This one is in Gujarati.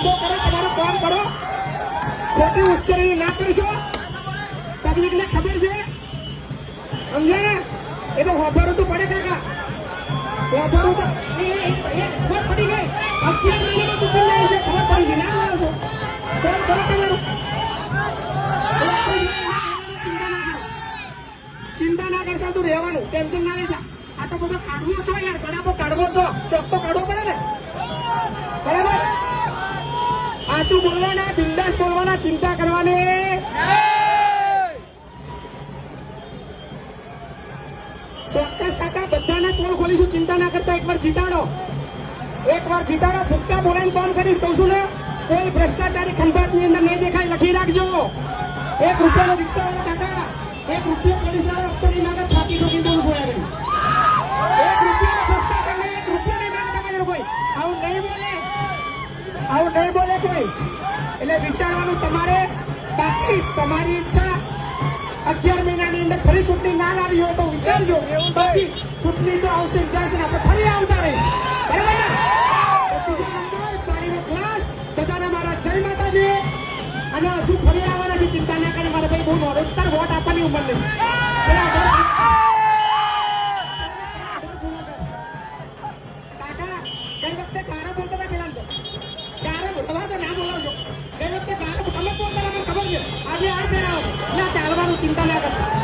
ધંધો કરો, તમારો કામ કરો ખોટી ઉશ્કેરણી ના કરશો પબ્લિકને ખબર છે. સમજ્યા ને? એ તો વાપરવું તો પડે કાકા. વાપરવું તો ખબર પડી ગઈ. મહિને ચૂકી જાય છે. ખબર પડી ગઈ. ના બોલો છો. કોણ કરો તમારું. ચિંતા ના કરશો, તું રહેવાનું. ટેન્શન ના લેતા. આ તો બધો કાઢવો છો યાર. ગળાપો કાઢવો છો. ચોક તો સાચું બોલવાના, બિંદાસ બોલવાના, ચિંતા કરવાની. ચોક્કસ કાકા, બધાને પોલ ખોલીશું, ચિંતા ના કરતા. એકવાર જીતાડો. એકવાર જીતાડો. ભૂક્કા બોલાઈને ફોન કરીશ, કહું છું ને, કોઈ ભ્રષ્ટાચારી ખંભાતની અંદર નહીં દેખાય, લખી રાખજો. એક રૂપિયાનો રિક્ષાવાળો કાકા, એક રૂપિયો પોલીસ વાળો આવું નહીં બોલે કોઈ. એટલે વિચારવાનું તમારે બાકી તમારી ઈચ્છા અગિયાર મહિનાની અંદર ફરી ચૂંટણી ના લાવી હોય તો વિચારજો. બાકી ચૂંટણી તો આવશે જશે આપણે ફરી આવતા રહીશું. બરાબર ને? પાણીનો ગ્લાસ. બધાને મારા જય માતાજી. અને હજુ ફરી આવવાના છે ચિંતા ના કરે. મારા ભાઈ બહુ નોડો તાર વોટ આપવાની ઉંમર નહીં. આજે આ પહેરાવ ચાલવાનું ચિંતા ના કરતા.